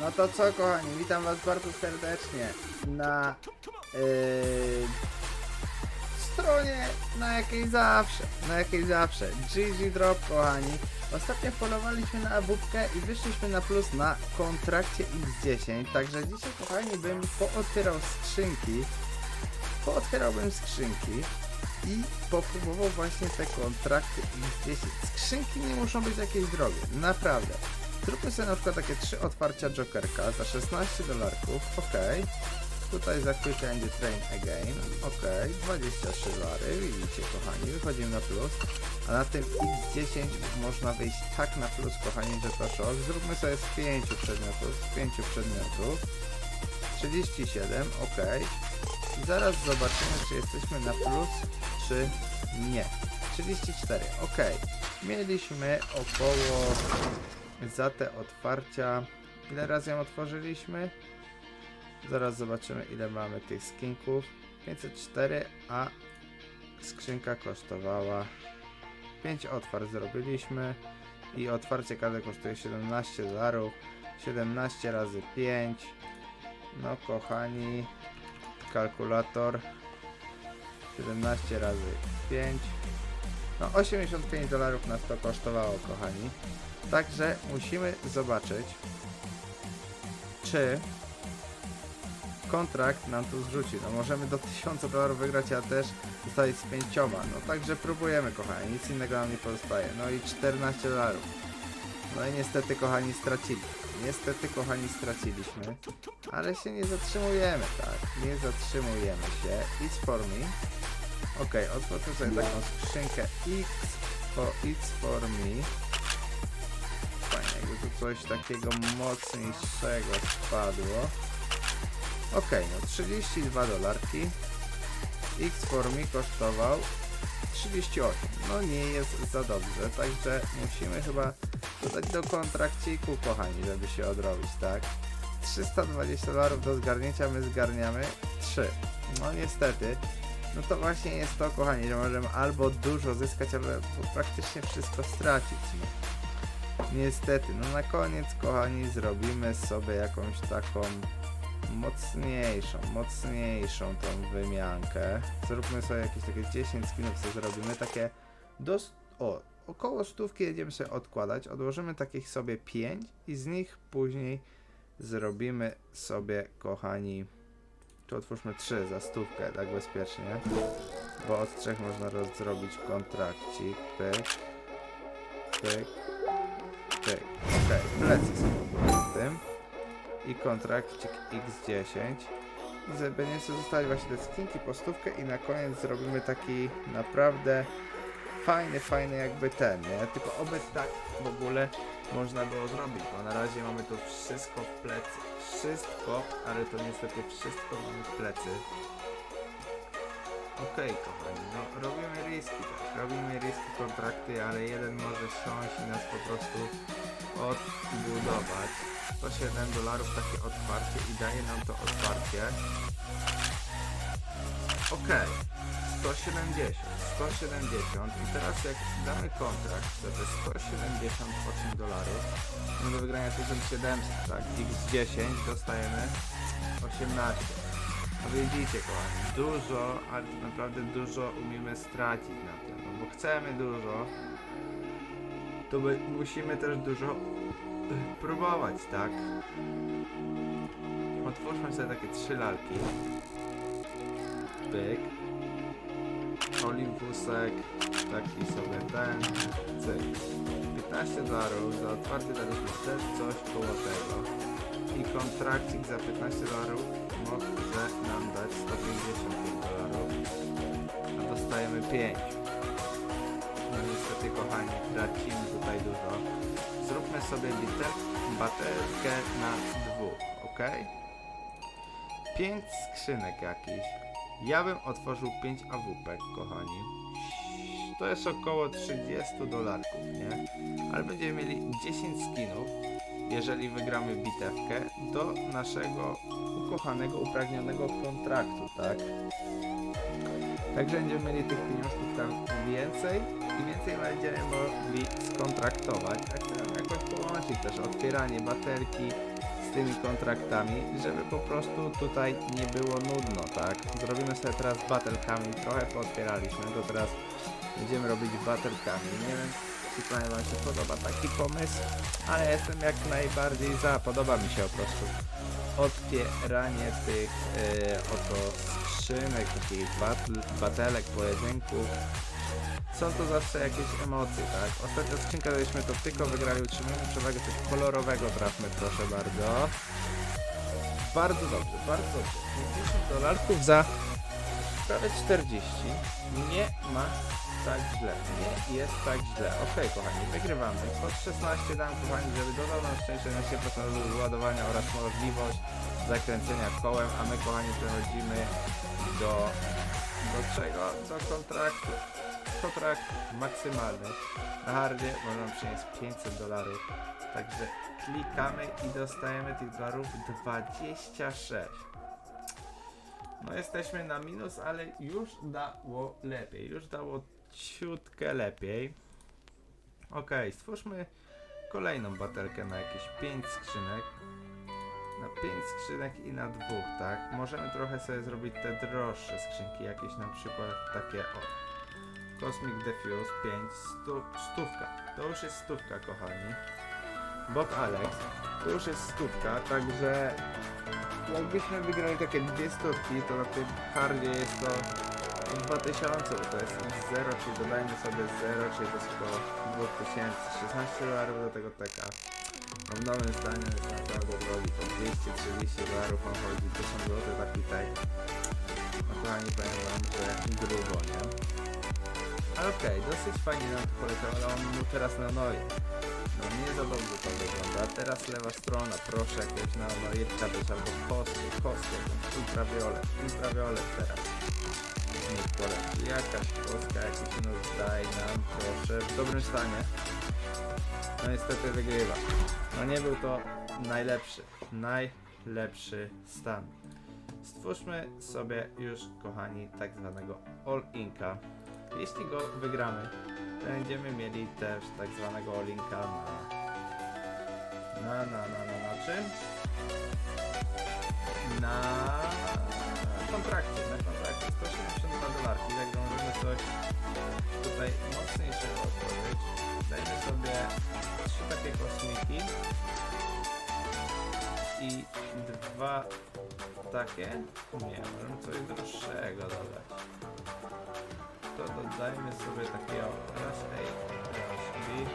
No to co kochani, witam was bardzo serdecznie na yy, stronie na jakiej zawsze, na jakiej zawsze, GG Drop kochani. Ostatnio polowaliśmy na AWP i wyszliśmy na plus na kontrakcie X10, także dzisiaj kochani bym pootwierał skrzynki, pootwierałbym skrzynki i popróbował właśnie te kontrakty X10. Skrzynki nie muszą być jakieś drogie, naprawdę. Zróbmy sobie na przykład takie trzy otwarcia Jokerka za 16 dolarków, ok. Tutaj za Quick and Train Again, ok. 23 dolary, widzicie kochani, wychodzimy na plus. A na tym X10 można wyjść tak na plus kochani, że to szok. Zróbmy sobie z 5 przedmiotów, z 5 przedmiotów. 37, ok. I zaraz zobaczymy, czy jesteśmy na plus, czy nie. 34, ok. Mieliśmy około za te otwarcia. Ile razy ją otworzyliśmy? Zaraz zobaczymy, ile mamy tych skinków. 504, a skrzynka kosztowała 5 otwar zrobiliśmy i otwarcie każde kosztuje 17 dolarów. 17 razy 5. No kochani, kalkulator 17 razy 5. No 85 dolarów nas to kosztowało, kochani. Także musimy zobaczyć, czy kontrakt nam tu zrzuci. No możemy do 1000 dolarów wygrać, a też zostać z pięcioma. No także próbujemy, kochani. Nic innego nam nie pozostaje. No i 14 dolarów. No i niestety, kochani, stracili. Niestety, kochani, straciliśmy. Ale się nie zatrzymujemy, tak. Nie zatrzymujemy się. It's for me. Okej, okay, otwórzmy sobie taką skrzynkę X It's for me. Jakby tu coś takiego mocniejszego spadło. Okej, no 32 dolarki. X me kosztował 38. No nie jest za dobrze, także musimy chyba dodać do kontrakciku, kochani, żeby się odrobić, tak? 320 dolarów do zgarnięcia, my zgarniamy 3. No niestety, no to właśnie jest to, kochani, że możemy albo dużo zyskać, albo praktycznie wszystko stracić. No. Niestety, no na koniec, kochani, zrobimy sobie jakąś taką mocniejszą, mocniejszą tą wymiankę. Zróbmy sobie jakieś takie 10 skinów, co zrobimy, takie do, o, około stówki jedziemy sobie odkładać, odłożymy takich sobie 5 i z nich później zrobimy sobie, kochani, tu otwórzmy 3 za stówkę, tak bezpiecznie, bo od trzech można zrobić kontrakcik, pyk, pyk, pyk, okej, plecy sobie z tym i kontrakcik X10 i żeby nie zostać właśnie te skinki po stówkę i na koniec zrobimy taki naprawdę fajny, fajny jakby ten, nie? Tylko oby tak w ogóle można było zrobić, bo na razie mamy to wszystko w plecy. Wszystko, ale to niestety wszystko mamy w plecy. Okej, kochani, no robimy riski też, robimy riski kontrakty, ale jeden może siąść i nas po prostu odbudować. 107 dolarów takie otwarcie i daje nam to otwarcie. Okej, 170, 170 i teraz jak damy kontrakt za te 178 dolarów, no do wygrania 1700, tak, x10 dostajemy 18. Widzicie kochani, dużo, ale naprawdę dużo umiemy stracić na tym, no bo chcemy dużo, to my musimy też dużo y, próbować, tak? Otwórzmy sobie takie trzy lalki. Pyk. Olimpusek, taki sobie ten, cyk. 15 dolarów, za otwarcie daliśmy też coś koło tego. I kontrakcik za 15 dolarów może nam dać 155 dolarów. A dostajemy 5. No niestety kochani, tracimy tutaj dużo. Zróbmy sobie biter, baterkę na dwóch, ok? 5 skrzynek jakichś. Ja bym otworzył 5 AWP, kochani. To jest około 30 dolarków, nie? Ale będziemy mieli 10 skinów, jeżeli wygramy bitewkę, do naszego ukochanego, upragnionego kontraktu, tak? Także będziemy mieli tych pieniążków tam więcej i więcej będziemy mogli skontraktować. A chcemy jakoś połączyć też otwieranie baterki z tymi kontraktami, żeby po prostu tutaj nie było nudno, tak? Zrobimy sobie teraz battlekami, trochę pootwieraliśmy, to teraz będziemy robić battlekami. Nie wiem, czy panie wam się podoba taki pomysł, ale jestem jak najbardziej za, podoba mi się po prostu otwieranie tych e, oto skrzynek, takich battle, batelek, pojedynków. Są to zawsze jakieś emocje, tak? Ostatnia skrzynka daliśmy to tylko wygrali, utrzymujemy przewagę coś kolorowego, trafmy proszę bardzo. Bardzo dobrze, bardzo dobrze. 50 dolarków za prawie 40. Nie ma tak źle. Nie jest tak źle. Okej, kochani, wygrywamy. Pod 16 dam, kochani, żeby dodał nam szczęście na 7% ładowania oraz możliwość zakręcenia kołem, a my, kochani, przechodzimy do... do czego? Do kontraktu. Kontrakt maksymalny. Na hardzie można przynieść 500 dolarów. Także klikamy i dostajemy tych dolarów 26. No jesteśmy na minus, ale już dało lepiej. Już dało ciutkę lepiej. Ok, stwórzmy kolejną batelkę na jakieś 5 skrzynek. Na 5 skrzynek i na dwóch, tak? Możemy trochę sobie zrobić te droższe skrzynki, jakieś na przykład takie o. Cosmic Diffuse 5, stu, stówka. To już jest stówka, kochani. Bot Alex, to już jest stówka, także jakbyśmy wygrali takie dwie stówki, to na tym hardzie jest to 2000, bo to jest 0, czyli dodajmy sobie 0, czyli to jest około 2000, 16 dolarów do tego teka. No w nowym stanie jest naprawdę drogi, to 230 dolarów on chodzi, 1000 zł taki tek. No kochani, powiem wam, że grubo, nie? Okej, dosyć fajnie nam to poleciało, ale on był teraz na noje. No nie za dobrze to wygląda. Teraz lewa strona, proszę jakiegoś na nojetka dać albo kostkę, kostkę, ultraviolet, ultraviolet teraz. Nie poleci. Jakaś kostka, jakiś nóż daj nam, proszę, w dobrym stanie. No niestety wygrywa. No nie był to najlepszy, najlepszy stan. Stwórzmy sobie już, kochani, tak zwanego all-inka. Jeśli go wygramy, będziemy mieli też tak zwanego all-inka na... Na, na, na, na, na czym? Na kontrakcie, na kontrakcie. 172 dolarki, także możemy coś tutaj mocniejszego otworzyć. Dajmy sobie trzy takie kosmiki i dwa takie. Nie, możemy coś droższego dodać. To sobie takiego raz A, raz B. Nie,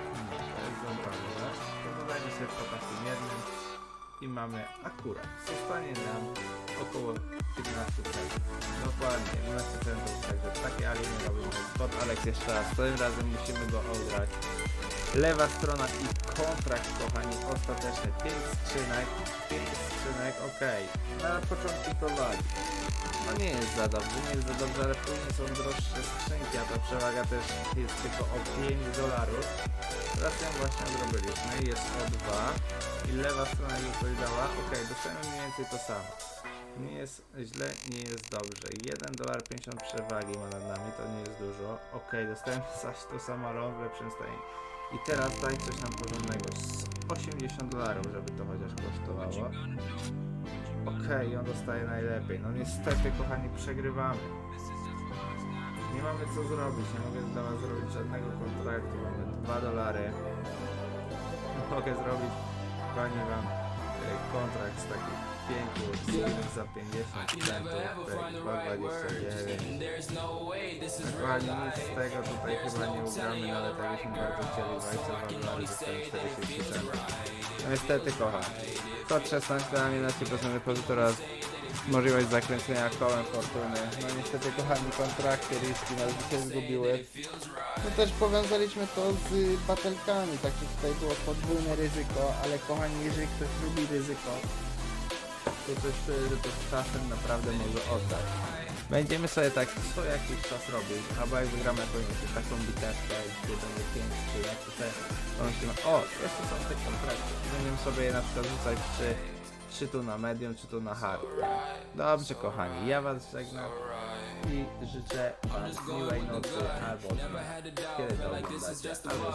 to dodajmy sobie po takim jednym i mamy akurat. Zostanie nam około 15 centów. Dokładnie, 11 centów, także takie alienie robimy. Pod Alex jeszcze raz, tym razem musimy go ograć. Lewa strona i kontrakt, kochani, ostateczny. 5 skrzynek, 5 skrzynek, ok. Na początku to wali. No nie jest za dobrze, nie jest za dobrze, ale później są droższe skrzynki, a ta przewaga też jest tylko o 5 dolarów. Teraz ją właśnie odrobiliśmy, jest o 2 i lewa strona już coś dała. Ok, dostajemy mniej więcej to samo. Nie jest źle, nie jest dobrze. 1 dolar 50 przewagi ma nad nami, to nie jest dużo. Ok, dostajemy zaś to samo, ale on w lepszym stanie. I teraz daj coś nam porządnego. Z 80 dolarów, żeby to chociaż kosztowało. Okej, on dostaje najlepiej. No niestety, kochani, przegrywamy. Nie mamy co zrobić, nie mogę dla was zrobić żadnego kontraktu. Mamy 2 dolary. Mogę zrobić, kochani, wam e, kontrakt z takich 5 skinów za 50 centów, tutaj 2,29. No, Kochani, nic z tego tutaj chyba nie ugramy, no, ale tak byśmy bardzo chcieli 22 dolary, dostałem 40 centów. No niestety, kochani. 116 na 11% depozytu oraz możliwość zakręcenia kołem fortuny. No niestety kochani kontrakty, riski nas dzisiaj zgubiły. No też powiązaliśmy to z batelkami, także tutaj było podwójne ryzyko, ale kochani, jeżeli ktoś lubi ryzyko, to też że to z czasem naprawdę może oddać. Będziemy sobie tak co jakiś czas robić, albo jak wygramy jakąś taką bitewkę, gdzie będzie 5 czy jak to sobie pomyślimy, o, jeszcze są te kontrakty. Będziemy sobie je na przykład rzucać czy, czy tu na medium, czy tu na hard. Dobrze kochani, ja was żegnam i życzę wam miłej nocy albo dnia, kiedy to oglądacie, albo.